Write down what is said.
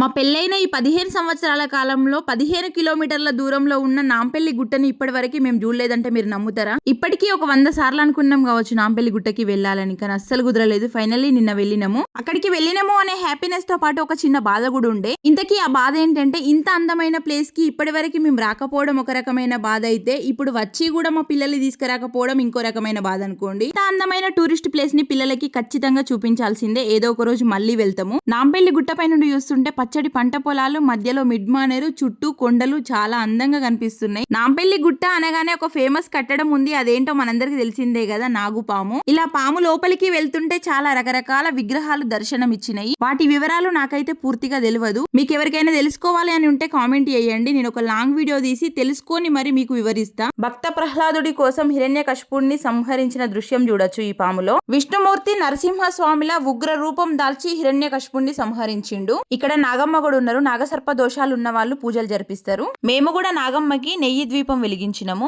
మా పెళ్ళైన ఈ పదిహేను సంవత్సరాల కాలంలో పదిహేను కిలోమీటర్ల దూరంలో ఉన్న నాంపల్లి గుట్టని ఇప్పటి వరకు మేము చూడలేదంటే మీరు నమ్ముతారా? ఇప్పటికీ ఒక వంద సార్లు అనుకున్నాం కావచ్చు నాంపల్లి గుట్టకి వెళ్ళాలని కానీ అస్సలు కుదరలేదు. ఫైనల్లీ నిన్న వెళ్ళినాము. అక్కడికి వెళ్ళినాము అనే హ్యాపీనెస్తో పాటు ఒక చిన్న బాధ కూడా ఉండే. ఇంతకీ ఆ బాధ ఏంటంటే ఇంత అందమైన ప్లేస్కి ఇప్పటి వరకు మేము రాకపోవడం ఒక రకమైన బాధ అయితే ఇప్పుడు వచ్చి కూడా మా పిల్లల్ని తీసుకురాకపోవడం ఇంకో రకమైన బాధ అనుకోండి. ఇంత అందమైన టూరిస్ట్ ప్లేస్ని పిల్లలకి ఖచ్చితంగా చూపించాల్సిందే. ఏదో ఒక రోజు మళ్ళీ వెళ్తాము. నాంపల్లి గుట్టపై నుండి చూస్తుంటే పచ్చడి పంట పొలాలు మధ్యలో మిడ్మానేరు చుట్టూ కొండలు చాలా అందంగా కనిపిస్తున్నాయి. నాంపల్లి గుట్ట అనగానే ఒక ఫేమస్ కట్టడం ఉంది. అదేంటో మనందరికి తెలిసిందే కదా నాగుపాము ఇలా పాము లోపలికి వెళ్తుంటే చాలా రకరకాల విగ్రహాలు దర్శనం ఇచ్చినాయి వాటి వివరాలు నాకైతే పూర్తిగా తెలియదు మీకు ఎవరికైనా తెలుసుకోవాలి అని ఉంటే కామెంట్ చేయండి. నేను ఒక లాంగ్ వీడియో తీసి తెలుసుకొని మరి మీకు వివరిస్తా. భక్త ప్రహ్లాదుడి కోసం హిరణ్య కష్పుడిని సంహరించిన దృశ్యం చూడొచ్చు ఈ పాములో. విష్ణుమూర్తి నరసింహ స్వామిలా ఉగ్ర రూపం దాల్చి హిరణ్య కష్పుడిని సంహరించిండు. ఇక్కడ నాగమ్మ కూడా ఉన్నారు. నాగసర్ప దోషాలు ఉన్న వాళ్ళు పూజలు జరిపిస్తారు. మేము కూడా నాగమ్మకి నెయ్యి ద్వీపం వెలిగించినము.